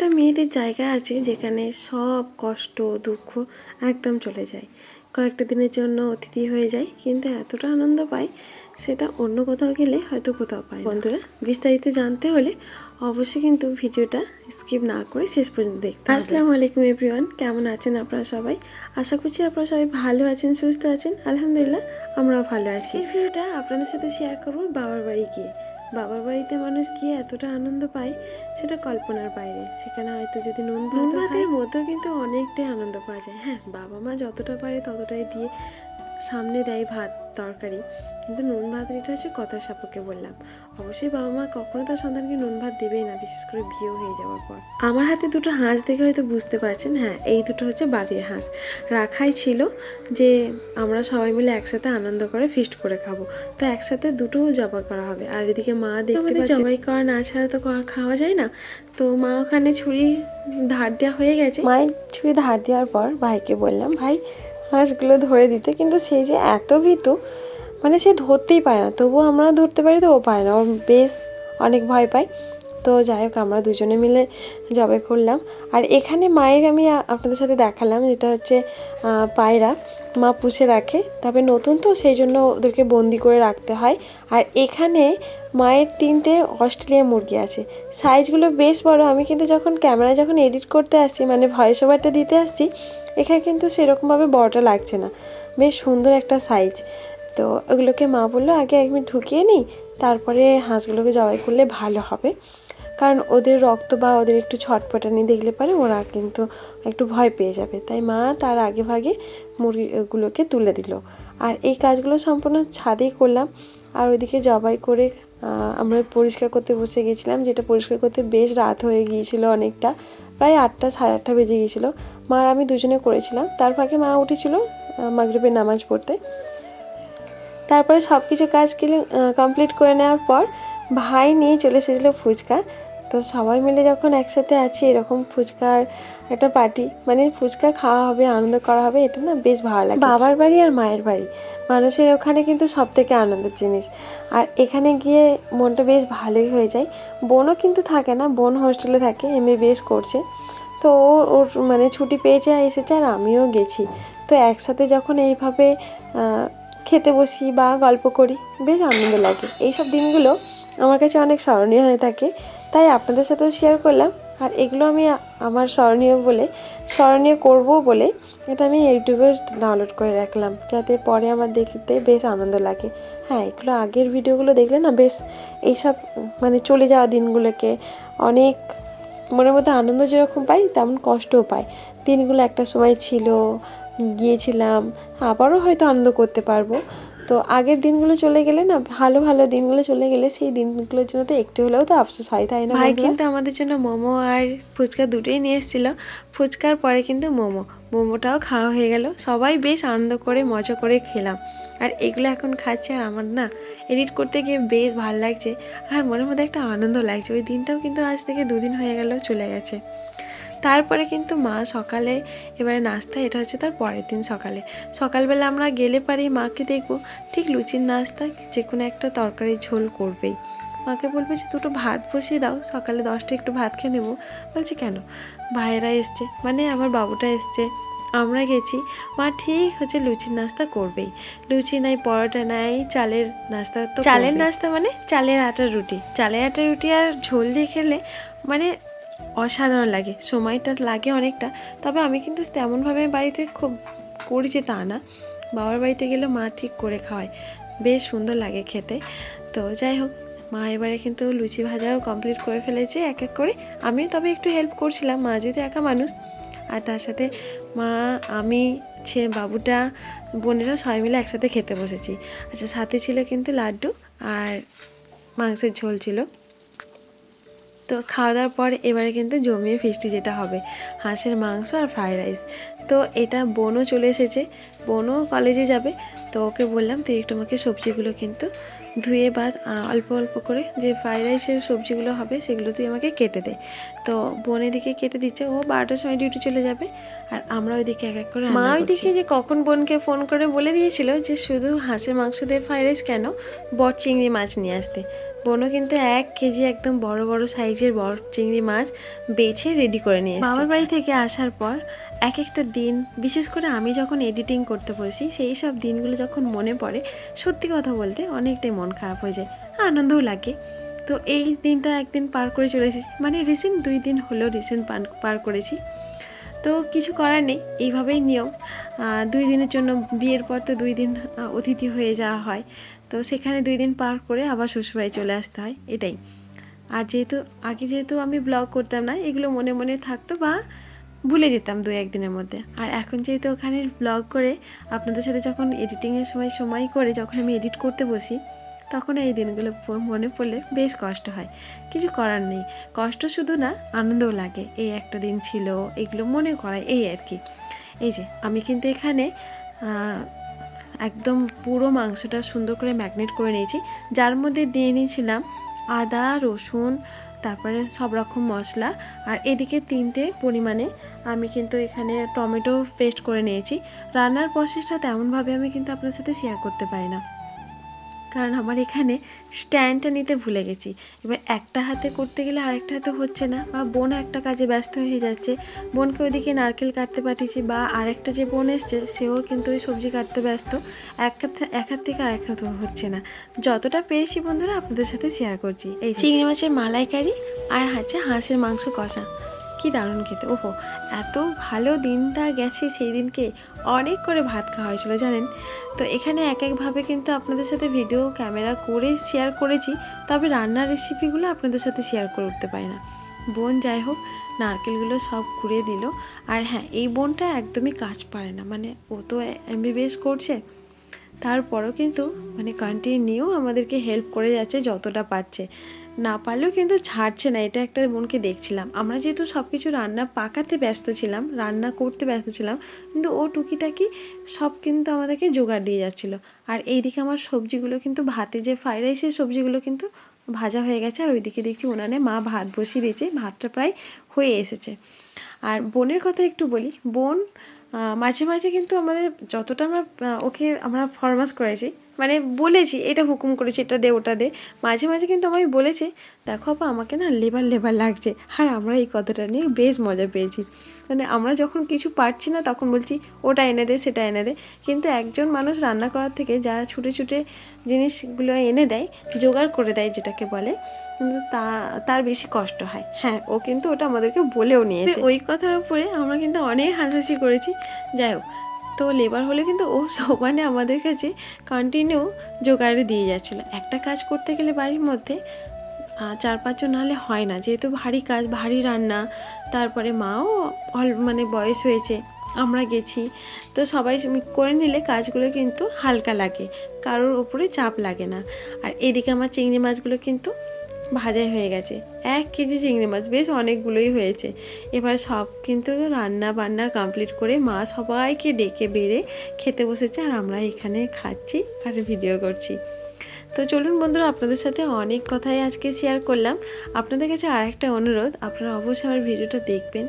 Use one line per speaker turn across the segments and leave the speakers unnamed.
একটা মেয়েদের জায়গা আছে যেখানে সব কষ্ট, দুঃখ একদম চলে যায়। কয়েকটা দিনের জন্য অতিথি হয়ে যায়, কিন্তু এতটা আনন্দ পায় সেটা অন্য কোথাও গেলে হয়তো কোথাও পায় বন্ধুরা, বিস্তারিত জানতে হলে অবশ্যই কিন্তু ভিডিওটা স্কিপ না করে শেষ পর্যন্ত দেখতে। আসসালামু আলাইকুম এভরিওয়ান, কেমন আছেন আপনারা সবাই? আশা করছি আপনারা সবাই ভালো আছেন, সুস্থ আছেন। আলহামদুলিল্লাহ, আমরাও ভালো আছি। এই ভিডিওটা আপনাদের সাথে শেয়ার করব বাবার বাড়ি গিয়ে। বাবার বাড়িতে মানুষ গিয়ে এতটা আনন্দ পায় সেটা কল্পনার বাইরে। সেখানে হয়তো যদি নুন ভাতের মতো কিন্তু অনেকটাই আনন্দ পাওয়া যায়। হ্যাঁ বাবা মা যতটা পারে ততটাই দিয়ে সামনে দেয় ভাত তরকারি। কিন্তু নুন ভাত এটা হচ্ছে কথার সাপেক্ষে বললাম। অবশ্যই বাবা মা কখনো তার সন্তানকে নুন ভাত দেবেই না বিশেষ করে বিয়ে হয়ে যাওয়ার পর। আমার হাতে দুটো হাঁস দেখে হয়তো বুঝতে পারছেন হ্যাঁ এই দুটো হচ্ছে বাড়ির হাঁস। রাখাই ছিল যে আমরা সবাই মিলে একসাথে আনন্দ করে ফিস্ট করে খাব। তো একসাথে দুটো জবাই করা হবে। আর এদিকে মা দেখতে পাচ্ছে জবাই করা না ছাড়া তো খাওয়া যায় না। তো মা ওখানে ছুরি ধার দেওয়া হয়ে গেছে। মায়ের ছুরি ধার দেওয়ার পর ভাইকে বললাম ভাই হাঁসগুলো ধরে দিতে, কিন্তু সেই যে এত ভীতু মানে সে ধরতেই পারে না। তবুও আমরা ধরতে পারি তো ও পায় না। ও বেশ অনেক ভয় পায়। তো যাই হোক, আমরা দুজনে মিলে জবাই করলাম। আর এখানে মায়ের আমি আপনাদের সাথে দেখালাম যেটা হচ্ছে পায়রা। মা পুষে রাখে। তবে নতুন তো, সেই জন্য ওদেরকে বন্দি করে রাখতে হয়। আর এখানে মায়ের তিনটে অস্ট্রেলিয়া মুরগি আছে। সাইজগুলো বেশ বড়। আমি কিন্তু যখন ক্যামেরা যখন এডিট করতে আসছি মানে ভয়েস ওভারটা দিতে আসছি, এখানে কিন্তু সেরকমভাবে বড়টা লাগছে না। বেশ সুন্দর একটা সাইজ। তো ওগুলোকে মা বলল, আগে এক মিনিট ঢুকিয়ে নিই। তারপরে হাঁসগুলোকে জবাই করলে ভালো হবে। কারণ ওদের রক্ত বা ওদের একটু ছটপটানি দেখলে পারে ওরা কিন্তু একটু ভয় পেয়ে যাবে। তাই মা তার আগে ভাগে মুরগিগুলোকে তুলে দিল। আর এই কাজগুলো সম্পূর্ণ ছাদেই করলাম। আর ওইদিকে জবাই করে আমরা পরিষ্কার করতে বসে গিয়েছিলাম যেটা পরিষ্কার করতে বেশ রাত হয়ে গিয়েছিল অনেকটা, প্রায় আটটা, সাড়ে আটটা বেজে গিয়েছিল। মা আর আমি দুজনে করেছিলাম। তার ফাঁকে মা উঠেছিল মাগরিবের নামাজ পড়তে। তারপরে সব কিছু কাজ কমপ্লিট করে নেওয়ার পর ভাই নিয়ে চলে এসেছিল ফুচকা। তো সবাই মিলে যখন একসাথে আছি, এরকম ফুচকার একটা পার্টি মানে ফুচকা খাওয়া হবে, আনন্দ করা হবে, এটা না বেশ ভালো লাগে। বাবার বাড়ি আর মায়ের বাড়ি, মানুষের ওখানে কিন্তু সব থেকে আনন্দের জিনিস। আর এখানে গিয়ে মনটা বেশ ভালোই হয়ে যায়। বোনও কিন্তু থাকে না, বোন হোস্টেলে থাকে এম বেশ করছে। তো ওর মানে ছুটি পেয়েছে, এসেছে আর আমিও গেছি। তো একসাথে যখন এইভাবে খেতে বসি বা গল্প করি, বেশ আনন্দ লাগে। এইসব দিনগুলো আমার কাছে অনেক স্মরণীয় হয়ে থাকে। তাই আপনাদের সাথেও শেয়ার করলাম। আর এগুলো আমি আমার স্মরণীয় বলে, স্মরণীয় করব বলে এটা আমি ইউটিউবে ডাউনলোড করে রাখলাম। যাতে পরে আমার দেখতে বেশ আনন্দ লাগে। হ্যাঁ এগুলো আগের ভিডিওগুলো দেখলে না বেশ এইসব মানে চলে যাওয়া দিনগুলোকে অনেক মনের মধ্যে আনন্দ যেরকম পাই, তেমন কষ্টও পাই। দিনগুলো একটা সময় ছিল, গিয়েছিলাম, আবারও হয়তো আনন্দ করতে পারব। তো আগের দিনগুলো চলে গেলে না ভালো ভালো দিনগুলো চলে গেলে সেই দিনগুলোর জন্য তো একটু হলেও তো আফসোস হয় তাই না ভাই কিন্তু আমাদের জন্য মোমো আর ফুচকা দুটোই নিয়ে এসেছিল। ফুচকার পরে কিন্তু মোমো মোমোটাও খাওয়া হয়ে গেল। সবাই বেশ আনন্দ করে মজা করে খেলাম। আর এগুলো এখন খাচ্ছে আর আমার না এডিট করতে গিয়ে বেশ ভালো লাগছে। আর মনের মধ্যে একটা আনন্দ লাগছে। ওই দিনটাও কিন্তু আজ থেকে দুদিন হয়ে গেল চলে গেছে। তারপরে কিন্তু মা সকালে এবারে নাস্তা এটা হচ্ছে তার পরের দিন সকালে। সকালবেলা আমরা গেলে পারি মাকে দেখব ঠিক লুচির নাস্তা যে কোনো একটা তরকারি ঝোল করবেই। মাকে বলবে যে দুটো ভাত বসিয়ে দাও সকালে দশটা একটু ভাত খেয়ে নেব। বলছে কেন? ভাইয়েরা এসছে মানে আমার বাবুটা এসছে আমরা গেছি। মা ঠিক হচ্ছে লুচির নাস্তা করবেই। লুচি নাই পরোটা নাই চালের নাস্তা তো চালের নাস্তা মানে? চালের আটার রুটি। চালের আটার রুটি আর ঝোল দিয়ে খেলে মানে অসাধারণ লাগে, সময়টা লাগে অনেকটা। তবে আমি কিন্তু তেমনভাবে বাড়িতে খুব করেছি তা না। বাবার বাড়িতে গেলে মা ঠিক করে খাওয়ায়, বেশ সুন্দর লাগে খেতে। তো যাই হোক, মা এবারে কিন্তু লুচি ভাজাও কমপ্লিট করে ফেলেছে এক এক করে। আমিও তবে একটু হেল্প করছিলাম, মা যেহেতু একা মানুষ। আর তার সাথে মা, আমি, ছে, বাবুটা, বোনেরা সবাই মিলে একসাথে খেতে বসেছি। আচ্ছা সাথে ছিল কিন্তু লাড্ডু আর মাংসের ঝোল ছিল। তো খাওয়া দাওয়ার পর এবারে কিন্তু জমিয়ে ফিস্টি যেটা হবে হাঁসের মাংস আর ফ্রাইড রাইস। তো এটা বোনও চলে এসেছে বোনও কলেজে যাবে তো ওকে বললাম তুই একটু আমাকে সবজিগুলো কিন্তু ধুয়ে বা অল্প অল্প করে যে ফ্রাইড রাইসের সবজিগুলো হবে সেগুলো তুই আমাকে কেটে দে। তো বোন এদিকে কেটে দিচ্ছে ও বারোটার সময় ডিউটি চলে যাবে। আর আমরা ওইদিকে এক এক করে মা ওইদিকে যে কখন বোনকে ফোন করে বলে দিয়েছিল যে শুধু হাঁসের মাংস দিয়ে ফ্রাইড রাইস কেন বট চিংড়ি মাছ নিয়ে আসতে। বোনও কিন্তু এক কেজি একদম বড় বড় সাইজের বড় চিংড়ি মাছ বেছে রেডি করে নিয়ে বাবার বাড়ি থেকে আসার পর এক একটা দিন, বিশেষ করে আমি যখন এডিটিং করতে বসি, সেই সব দিনগুলো যখন মনে পড়ে, সত্যি কথা বলতে অনেকটাই মন খারাপ হয়ে যায়, আনন্দও লাগে। তো এই দিনটা একদিন পার করে চলে এসেছি মানে রিসেন্ট দুই দিন হলেও রিসেন্ট পার করেছি। তো কিছু করার নেই, এইভাবেই নিয়ম। দুই দিনের জন্য বিয়ের পর তো দুই দিন অতিথি হয়ে যাওয়া হয়। তো সেখানে দুই দিন পার করে আবার শ্বশুরবাড়ি চলে আসতে হয়, এটাই। আর যেহেতু, আগে যেহেতু আমি ব্লগ করতাম না, এগুলো মনে মনে থাকতো বা ভুলে যেতাম দু একদিনের মধ্যে। আর এখন যেহেতু ওখানে ব্লগ করে, আপনাদের সাথে যখন এডিটিংয়ের সময় সময় করে যখন আমি এডিট করতে বসি তখন এই দিনগুলো মনে পড়লে বেশ কষ্ট হয়। কিছু করার নেই। কষ্ট শুধু না, আনন্দও লাগে। এই একটা দিন ছিল, এগুলো মনে করায়, এই আর কি। এই যে, আমি কিন্তু এখানে একদম পুরো মাংসটা সুন্দর করে ম্যাগনেট করে নিয়েছি। যার মধ্যে দিয়ে নিয়েছিলাম আদা, রসুন, তারপরে সব রকম মশলা। আর এদিকে তিনটে পরিমাণে আমি কিন্তু এখানে টমেটো পেস্ট করে নিয়েছি। রান্নার প্রসেসটা তেমনভাবে আমি কিন্তু আপনার সাথে শেয়ার করতে পারি না। কারণ আমার এখানে স্ট্যান্ডটা নিতে ভুলে গেছি। এবার একটা হাতে করতে গেলে আরেকটা হাতে হচ্ছে না। বা বোন একটা কাজে ব্যস্ত হয়ে যাচ্ছে। বোনকে ওইদিকে নারকেল কাটতে পাঠিয়েছি বা আরেকটা যে বোন এসছে, সেও কিন্তু ওই সবজি কাটতে ব্যস্ত। এক এক হাত থেকে আরেক হাত হচ্ছে না। যতটা পেরেছি বন্ধুরা, আপনাদের সাথে শেয়ার করছি। এই চিংড়ি মাছের মালাইকারি আর হচ্ছে হাঁসের মাংস কষা। কি দারুণ খেতে। ওহো, এত ভালো দিনটা গেছে সেই দিনকে। অনেক করে ভাত খাওয়া হয়েছিল, জানেন? তো এখানে এক একভাবে কিন্তু আপনাদের সাথে ভিডিও ক্যামেরা করে শেয়ার করেছি, তবে রান্নার রেসিপিগুলো আপনাদের সাথে শেয়ার করে উঠতে পারি না। বোন যাই হোক, নারকেলগুলো সব কুড়িয়ে দিল। আর হ্যাঁ এই বোনটা একদমই কাজ পারে না মানে ও তো এমবিবিএস করছে। তারপরও কিন্তু মানে কন্টিনিউ আমাদেরকে হেল্প করে যাচ্ছে যতটা পারছে। না পারলেও কিন্তু ছাড়ছে না, এটা একটা বোনকে দেখছিলাম। আমরা যেহেতু সব কিছু রান্না পাকাতে ব্যস্ত ছিলাম, রান্না করতে ব্যস্ত ছিলাম, কিন্তু ও টুকিটাকি সব কিন্তু আমাদেরকে জোগাড় দিয়ে যাচ্ছিল। আর এইদিকে আমার সবজিগুলো কিন্তু ভাতে যে ফ্রাইড রাইসের সবজিগুলো কিন্তু ভাজা হয়ে গেছে, আর ওইদিকে দেখছি উনানে মা ভাত বসিয়ে দিয়েছে, ভাতটা প্রায় হয়ে এসেছে। আর বোনের কথা একটু বলি, বোন মাঝে মাঝে কিন্তু আমাদের যতটা আমরা ওকে আমরা ফরমাস করেছি মানে বলেছি, এটা হুকুম করেছি, এটা দে, ওটা দে। মাঝে মাঝে কিন্তু আমায় বলেছে, দেখো আপা, আমাকে না লেবার লেবার লাগছে। আর আমরা এই কথাটা নিয়ে বেশ মজা পেয়েছি। মানে আমরা যখন কিছু পারছি না, তখন বলছি, ওটা এনে দে, সেটা এনে দে। কিন্তু একজন মানুষ রান্না করার থেকে যারা ছুটে ছুটে জিনিসগুলো এনে দেয়, জোগাড় করে দেয় যেটাকে বলে, কিন্তু তা, তার বেশি কষ্ট হয়। হ্যাঁ ও কিন্তু ওটা আমাদেরকে বলেও নিয়েছে। ওই কথার উপরে আমরা কিন্তু অনেক হাসাহাসি করেছি। যাই হোক তো লেবার হলে কিন্তু ও সমানে আমাদের কাছে কন্টিনিউ জোগাড়ে দিয়ে যাচ্ছিল। একটা কাজ করতে গেলে বাড়ির মধ্যে চার পাঁচজন নাহলে হয় না। যেহেতু ভারী কাজ, ভারী রান্না, তারপরে মাও অল মানে বয়স হয়েছে, আমরা গেছি। তো সবাই করে নিলে কাজগুলো কিন্তু হালকা লাগে, কারোর উপরে চাপ লাগে না। আর এদিকে আমার চিংড়ি মাছগুলো কিন্তু ভাজাই হয়ে গেছে। এক কেজি চিংড়ি মাছ বেশ অনেকগুলোই হয়েছে। এবার সব কিন্তু রান্না বান্না কমপ্লিট করে মা সবাইকে ডেকে বেড়ে খেতে বসেছে আর আমরা এখানে খাচ্ছি আর ভিডিও করছি। তো চলুন বন্ধুরা, আপনাদের সাথে অনেক কথাই আজকে শেয়ার করলাম। আপনাদের কাছে আর একটা অনুরোধ, আপনারা অবশ্যই আমার ভিডিওটা দেখবেন।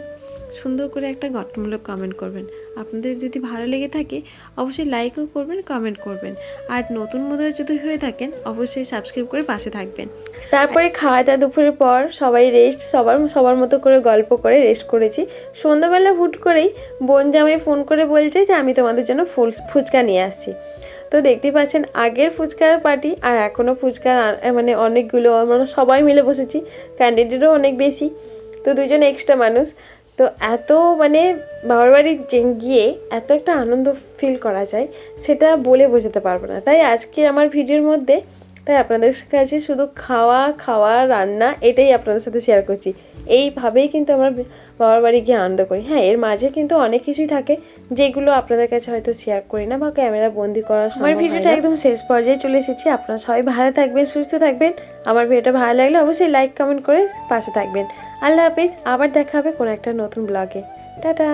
সুন্দর করে একটা গঠনমূলক কমেন্ট করবেন। আপনাদের যদি ভালো লেগে থাকে, অবশ্যই লাইকও করবেন কমেন্ট করবেন। আর নতুন বন্ধুরা যদি হয়ে থাকেন, অবশ্যই সাবস্ক্রাইব করে পাশে থাকবেন। তারপরে খাওয়া দাওয়া দুপুরের পর সবাই রেস্ট সবার সবার মতো করে গল্প করে রেস্ট করেছি। সন্ধ্যাবেলা হুট করেই বোন জামাই ফোন করে বলছে যে, আমি তোমাদের জন্য ফুল, ফুচকা নিয়ে আসছি। তো দেখতেই পাচ্ছেন, আগের ফুচকার পার্টি আর এখনও ফুচকার মানে অনেকগুলো, আমরা সবাই মিলে বসেছি। ক্যান্ডিডেটও অনেক বেশি। তো দুজন এক্সট্রা মানুষ। তো এত মানে বাবার বাড়ি গিয়ে এত একটা আনন্দ ফিল করা যায়, সেটা বলে বোঝাতে পারব না। তাই আজকে আমার ভিডিওর মধ্যে তাই আপনাদের কাছে শুধু খাওয়া খাওয়া রান্না এটাই আপনাদের সাথে শেয়ার করছি। এইভাবেই কিন্তু আমরা বাবার বাড়ি গিয়ে আনন্দ করি। হ্যাঁ এর মাঝে কিন্তু অনেক কিছুই থাকে যেগুলো আপনাদের কাছে হয়তো শেয়ার করি না বা ক্যামেরা বন্দি করা আমার ভিডিওটা একদম শেষ পর্যায়ে চলে এসেছি। আপনারা সবাই ভালো থাকবেন সুস্থ থাকবেন। আমার ভিডিওটা ভালো লাগলে অবশ্যই লাইক কমেন্ট করে পাশে থাকবেন। আল্লাহ হাফিজ আবার দেখা হবে কোনো একটা নতুন ব্লগে টাটা!